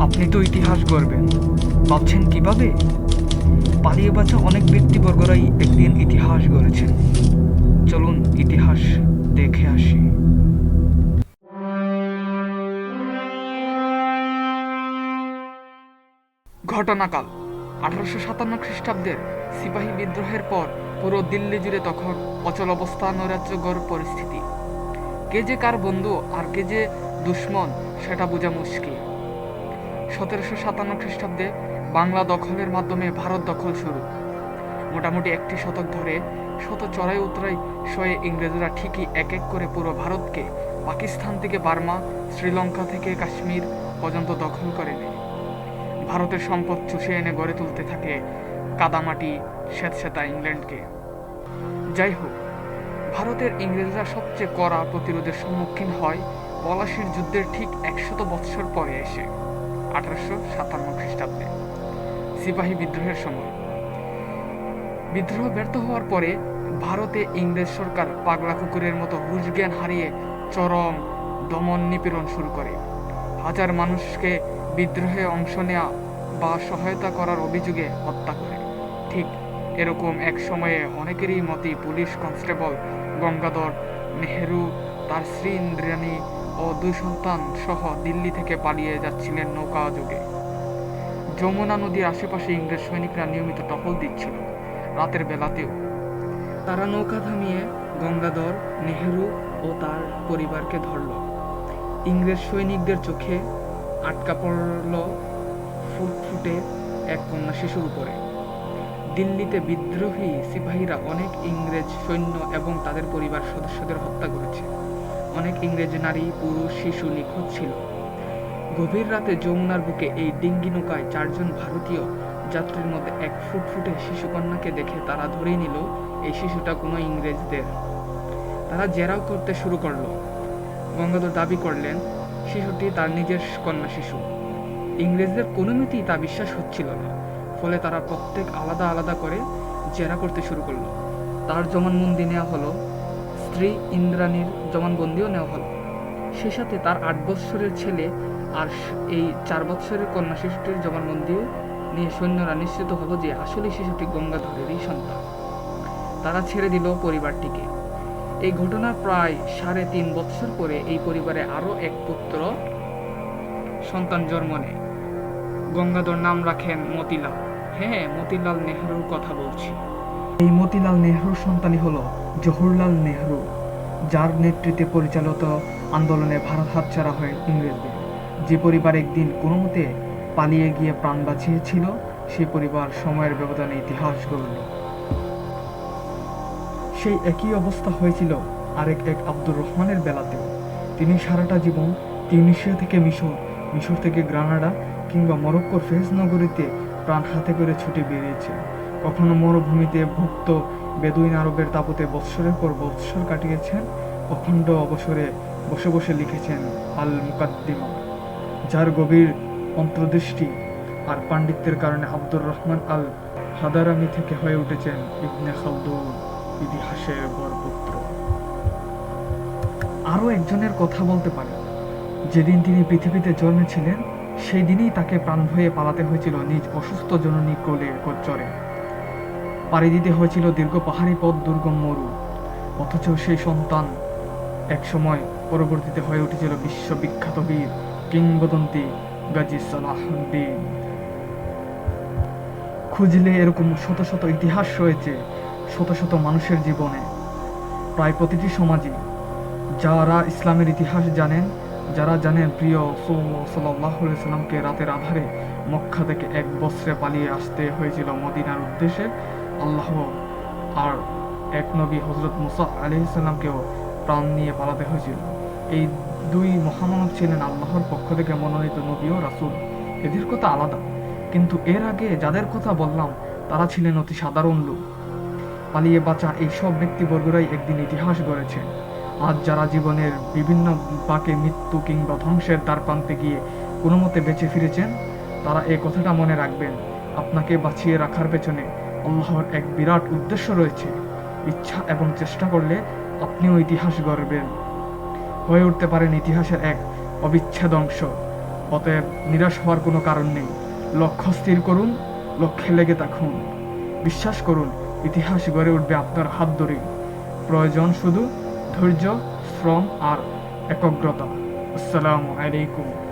আপনি তো ইতিহাস গড়বেন। ভাবছেন কীভাবে? পালিয়ে বাঁচা অনেক ব্যক্তিবর্গরাই একদিন ইতিহাস গড়েছেন। চলুন ইতিহাস দেখে আসি। ঘটনাকাল, আঠারোশো সাতান্ন খ্রিস্টাব্দের সিপাহী বিদ্রোহের পর পুরো দিল্লি জুড়ে তখন অচল অবস্থা নৈরাজ্যগর পরিস্থিতি। কে যে কার বন্ধু আর কে যে দুশ্মন, সেটা বোঝা মুশকিল। সতেরোশো সাতান্ন খ্রিস্টাব্দে বাংলা দখলের মাধ্যমে ভারত দখল শুরু। মোটামুটি একটি শতক ধরে শত চড়াই উতরাই শয়ে ইংরেজরা ঠিকই এক এক করে পুরো ভারতকে পাকিস্তান থেকে বার্মা, শ্রীলঙ্কা থেকে কাশ্মীর পর্যন্ত দখল করে নেয়। ভারতের সম্পদ চুষে এনে গড়ে তুলতে থাকে কাদামাটি স্যাঁতস্যাঁতা ইংল্যান্ডকে। যাই হোক, ভারতের ইংরেজরা সবচেয়ে কড়া প্রতিরোধের সম্মুখীন হয় পলাশির যুদ্ধের ঠিক একশত বৎসর পরে এসে। আঠারোশো সাতান্ন খ্রিস্টাব্দে, সিপাহী বিদ্রোহের সময়। বিদ্রোহ ব্যর্থ হওয়ার পরে ভারতে ইংরেজ সরকার পাগলা কুকুরের মতো হুশ জ্ঞান হারিয়ে চরম দমন নিপীড়ন শুরু করে। হাজার মানুষকে বিদ্রোহে অংশ নেওয়া বা সহায়তা করার অভিযোগে হত্যা করে। ঠিক এরকম এক সময়ে অনেকেরই মতেই পুলিশ কনস্টেবল গঙ্গাধর নেহেরু, তার স্ত্রী ইন্দ্রাণী ও দুই সন্তান সহ দিল্লি থেকে পালিয়ে যাচ্ছিলেন নৌকা যোগে। যমুনা নদীর আশেপাশে ইংরেজ সৈনিকরা নিয়মিত টহল দিচ্ছিল, রাতের বেলাতেও। তারা নৌকা থামিয়ে গঙ্গাধর, নেহেরু ও তার পরিবারকে ধরল। ইংরেজ সৈনিকদের চোখে আটকা পড়ল ফুটফুটে এক কন্যা শিশুর উপরে। দিল্লিতে বিদ্রোহী সিপাহীরা অনেক ইংরেজ সৈন্য এবং তাদের পরিবার সদস্যদের হত্যা করেছে। অনেক ইংরেজ নারী, পুরুষ, শিশু নিখোঁজ ছিল। গভীর রাতে যমুনার বুকে এই ডিঙ্গি নৌকায় চারজন ভারতীয় যাত্রীর মধ্যে এক ফুটফুটে শিশুকন্যাকে দেখে তারা ধরে নিল, এই শিশুটা কোনো ইংরেজদের। তারা জেরাও করতে শুরু করল। গঙ্গাধর দাবি করলেন, শিশুটি তার নিজের কন্যা শিশু। ইংরেজদের কোনো মতেই তা বিশ্বাস হচ্ছিল না। ফলে তারা প্রত্যেক আলাদা আলাদা করে জেরা করতে শুরু করল। তার জবানবন্দি নেওয়া হলো স্ত্রী ইন্দ্রাণীর জবানবন্দিও নেওয়া হলো। সে সাথে তার আট বৎসরের ছেলে আর এই চার বৎসরের কন্যা শিশুটির জবানবন্দিও নিয়ে সৈন্যরা নিশ্চিত হলো যে আসলে শিশুটি গঙ্গাধরেরই সন্তান। তারা ছেড়ে দিল পরিবারটিকে। এই ঘটনার প্রায় সাড়ে তিন বৎসর পরে এই পরিবারে আরও এক পুত্র সন্তান জন্ম নেয়। গঙ্গাধর নাম রাখেন মতিলাল। হ্যাঁ মতিলাল নেহরুর কথা বলছি। এই মতিলাল নেহরুর সন্তানই হলো জওহরলাল নেহরু, যার নেতৃত্বে পরিচালিত আন্দোলনে ভারত হাতছাড়া হয় ইংরেজদের। যে পরিবার একদিন কোনো মতে পালিয়ে গিয়ে প্রাণ বাঁচিয়েছিল সেই পরিবার সময়ের ব্যবধানে ইতিহাস গড়ল। সেই একই অবস্থা হয়েছিল আরেক এক আব্দুর রহমানের বেলাতেও তিনি সারাটা জীবন তিউনিশিয়া থেকে মিশর মিশর থেকে গ্রানাডা কিংবা মরক্কোর ফেজ নগরীতে প্রাণ হাতে করে ছুটে বেরিয়েছে কখনো মরুভূমিতে ভুক্ত বেদুইন আরবের তাপতে বৎসরের পর বৎসর কাটিয়েছেন, অখণ্ড অবসরে বসে বসে লিখেছেন আল মুকাদ্দিমা যার গভীর অন্তর্দৃষ্টি আর পাণ্ডিত্যের কারণে আব্দুর রহমান আল হাদারামি থেকে হয়ে উঠেছেন ইবনে খালদুন ইতিহাসের বরপুত্র আরও একজনের কথা বলতে পারি। যেদিন তিনি পৃথিবীতে জন্মেছিলেন, সেই দিনই তাকে প্রাণ ভয়ে পালাতে হয়েছিল নিজ অসুস্থ জননী কোলে চরে পাড়ি দিতে হয়েছিল দীর্ঘ পাহাড়ি পথ দুর্গম মরু। অথচ সেই সন্তান একসময় পরবর্তীতে হয়ে উঠেছিল বিশ্ববিখ্যাত বীর কিংবদন্তি গাজী সালাহুদ্দিন খুঁজলে এরকম শত শত ইতিহাস রয়েছে, শত শত মানুষের জীবনে। প্রায় প্রতিটি সমাজে যারা ইসলামের ইতিহাস জানেন, যারা জানেন প্রিয় সাল্লাহ সাল্লামকে রাতের আধারে মক্কা থেকে এক বছরে পালিয়ে আসতে হয়েছিল মদিনার উদ্দেশ্যে আল্লাহ। আর এক নবী হজরত মুসা আলি প্রাণ নিয়ে পালাতে হয়েছিল। এই দুই মহামানব ছিলেন আল্লাহর পক্ষ থেকে মনোনীত নবী ও রাসুল। এদের কথা আলাদা। কিন্তু এর আগে যাদের কথা বললাম, তারা ছিলেন অতি সাধারণ লোক। পালিয়ে বাঁচা এই সব ব্যক্তিবর্গরাই একদিন ইতিহাস গড়েছে। আজ যারা জীবনের বিভিন্ন বাকে মৃত্যু কিংবা ধ্বংসের দ্বার প্রান্তে গিয়ে কোনো মতে বেঁচে ফিরেছেন, তারা এই কথাটা মনে রাখবেন। আপনাকে বাঁচিয়ে রাখার পেছনে আল্লাহর এক বিরাট উদ্দেশ্য রয়েছে। ইচ্ছা এবং চেষ্টা করলে আপনিও ইতিহাস গড়বেন। হয়ে উঠতে পারেন ইতিহাসের এক অবিচ্ছেদ অংশ। অতএব নিরাশ হওয়ার কোনো কারণ নেই। লক্ষ্য স্থির করুন, লক্ষ্যে লেগে থাকুন। বিশ্বাস করুন, ইতিহাস গড়ে উঠবে আপনার হাত ধরেই প্রয়োজন শুধু ধৈর্য, শ্রম আর একগ্রতা। আসসালামু আলাইকুম।